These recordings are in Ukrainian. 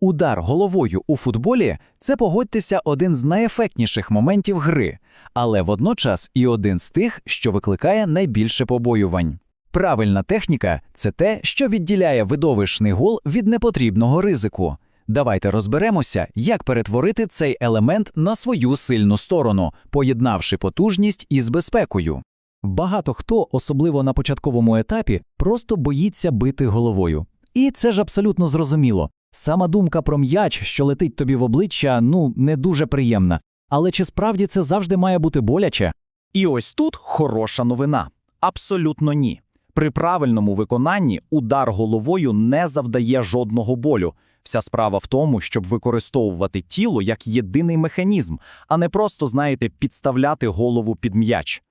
Удар головою у футболі це погодьтеся один з найефектніших моментів гри, але водночас і один з тих, що викликає найбільше побоювань. Правильна техніка це те, що відділяє видовищний гол від непотрібного ризику. Давайте розберемося, як перетворити цей елемент на свою сильну сторону, поєднавши потужність із безпекою. Багато хто, особливо на початковому етапі, просто боїться бити головою. І це ж абсолютно зрозуміло. Сама думка про м'яч, що летить тобі в обличчя, ну, не дуже приємна. Але чи справді це завжди має бути боляче? І ось тут хороша новина. Абсолютно ні. При правильному виконанні удар головою не завдає жодного болю. Вся справа в тому, щоб використовувати тіло як єдиний механізм, а не просто, знаєте, підставляти голову під м'яч.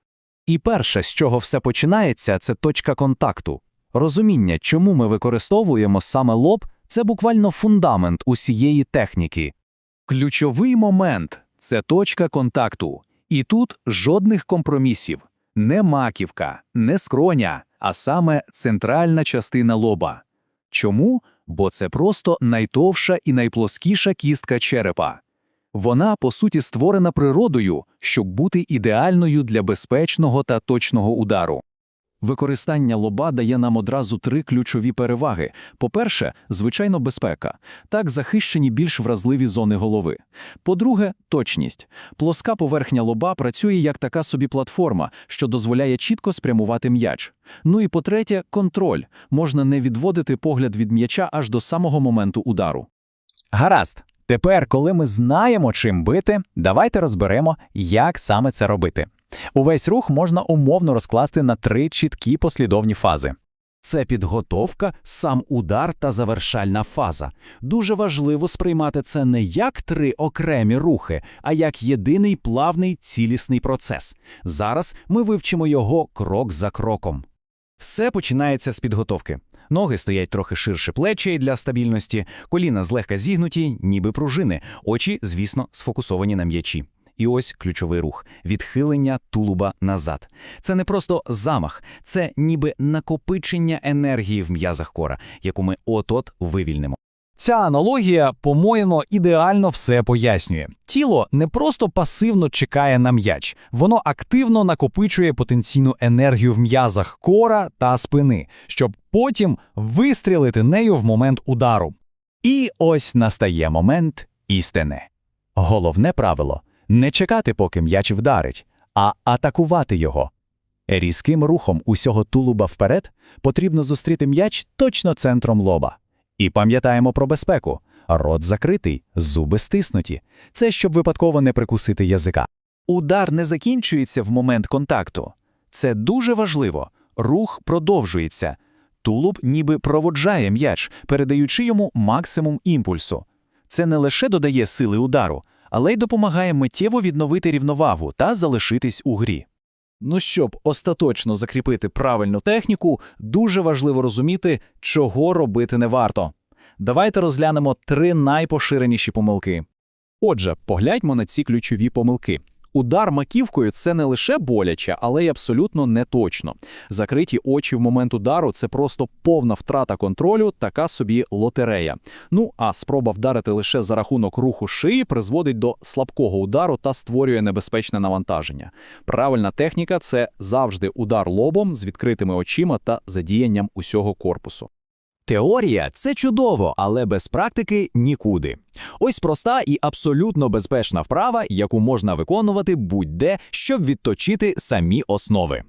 І перше, з чого все починається, це точка контакту. Розуміння, чому ми використовуємо саме лоб, це буквально фундамент усієї техніки. Ключовий момент це точка контакту. І тут жодних компромісів. Не маківка, не скроня, а саме центральна частина лоба. Чому? Бо це просто найтовша і найплоскіша кістка черепа. Вона, по суті, створена природою, щоб бути ідеальною для безпечного та точного удару. Використання лоба дає нам одразу три ключові переваги. По-перше, звичайно, безпека. Так захищені більш вразливі зони голови. По-друге, точність. Плоска поверхня лоба працює як така собі платформа, що дозволяє чітко спрямувати м'яч. Ну і по-третє, контроль. Можна не відводити погляд від м'яча аж до самого моменту удару. Гаразд. Тепер, коли ми знаємо, чим бити, давайте розберемо, як саме це робити. Увесь рух можна умовно розкласти на три чіткі послідовні фази. Це підготовка, сам удар та завершальна фаза. Дуже важливо сприймати це не як три окремі рухи, а як єдиний плавний цілісний процес. Зараз ми вивчимо його крок за кроком. Все починається з підготовки. Ноги стоять трохи ширше плечей для стабільності, коліна злегка зігнуті, ніби пружини, очі, звісно, сфокусовані на м'ячі. І ось ключовий рух відхилення тулуба назад. Це не просто замах, це ніби накопичення енергії в м'язах кора, яку ми от-от вивільнимо. Ця аналогія, по-моєму, ідеально все пояснює. Тіло не просто пасивно чекає на м'яч, воно активно накопичує потенційну енергію в м'язах кора та спини, щоб потім вистрілити нею в момент удару. І ось настає момент істини. Головне правило не чекати, поки м'яч вдарить, а атакувати його. Різким рухом усього тулуба вперед потрібно зустріти м'яч точно центром лоба. І пам'ятаємо про безпеку. Рот закритий, зуби стиснуті. Це щоб випадково не прикусити язика. Удар не закінчується в момент контакту. Це дуже важливо. Рух продовжується. Тулуб ніби проводжає м'яч, передаючи йому максимум імпульсу. Це не лише додає сили удару, але й допомагає миттєво відновити рівновагу та залишитись у грі. Ну, щоб остаточно закріпити правильну техніку, дуже важливо розуміти, чого робити не варто. Давайте розглянемо три найпоширеніші помилки. Отже, погляньмо на ці ключові помилки. Удар маківкою це не лише боляче, але й абсолютно неточно. Закриті очі в момент удару це просто повна втрата контролю, така собі лотерея. Ну а спроба вдарити лише за рахунок руху шиї призводить до слабкого удару та створює небезпечне навантаження. Правильна техніка це завжди удар лобом з відкритими очима та задіянням усього корпусу. Теорія це чудово, але без практики нікуди. Ось проста і абсолютно безпечна вправа, яку можна виконувати будь-де, щоб відточити самі основи.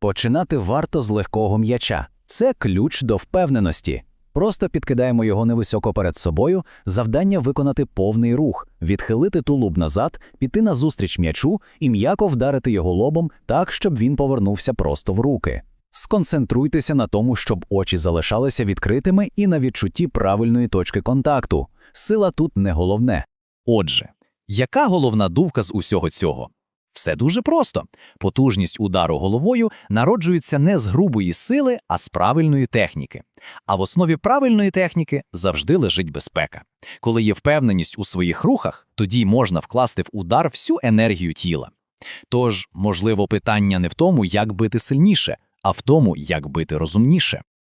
Починати варто з легкого м'яча. Це ключ до впевненості. Просто підкидаємо його невисоко перед собою, завдання виконати повний рух, відхилити тулуб назад, піти назустріч м'ячу і м'яко вдарити його лобом так, щоб він повернувся просто в руки. Сконцентруйтеся на тому, щоб очі залишалися відкритими і на відчутті правильної точки контакту. Сила тут не головне. Отже, яка головна думка з усього цього? Все дуже просто. Потужність удару головою народжується не з грубої сили, а з правильної техніки. А в основі правильної техніки завжди лежить безпека. Коли є впевненість у своїх рухах, тоді можна вкласти в удар всю енергію тіла. Тож, можливо, питання не в тому, як бити сильніше, а в тому, як бити розумніше.